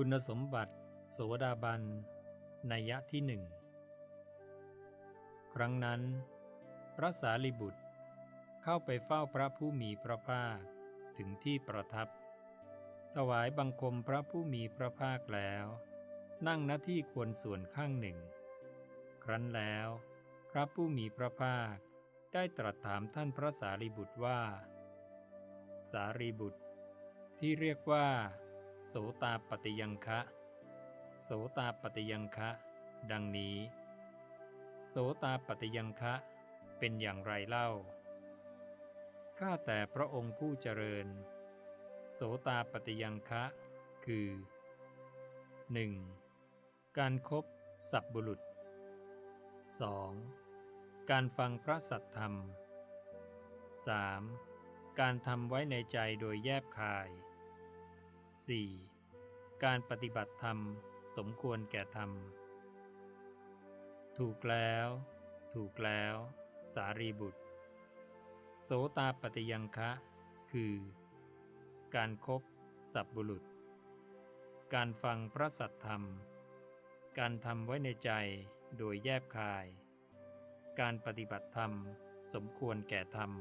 คุณสมบัติ โสดาบันนัยยะที่หนึ่งครั้งนั้น พระสารีบุตรเข้าไปเฝ้าพระผู้มีพระภาคถึงที่ประทับ ถวายบังคมพระผู้มีพระภาคแล้ว นั่งหน้าที่ควรส่วนข้างหนึ่ง ครั้นแล้ว พระผู้มีพระภาคได้ตรัสถามท่านพระสารีบุตรว่า สารีบุตรที่เรียกว่า โสตาปฏิยังคะ โสตาปฏิยังคะ ดังนี้ โสตาปฏิยังคะเป็นอย่างไรเล่า ข้าแต่พระองค์ผู้เจริญ โสตาปฏิยังคะคือ 1. การครบสับบุรุษ 2. การฟังพระสัทธรรม 3. การทำไว้ในใจโดยแยบคาย 4. การปฏิบัติธรรมสมควรแก่ธรรม ถูกแล้ว ถูกแล้ว สารีบุตร โสตาปฏิยังคะ คือ การครบสับบุรุษ การฟังพระสัทธรรม การทำไว้ในใจโดยแยบคาย การปฏิบัติธรรมสมควรแก่ธรรม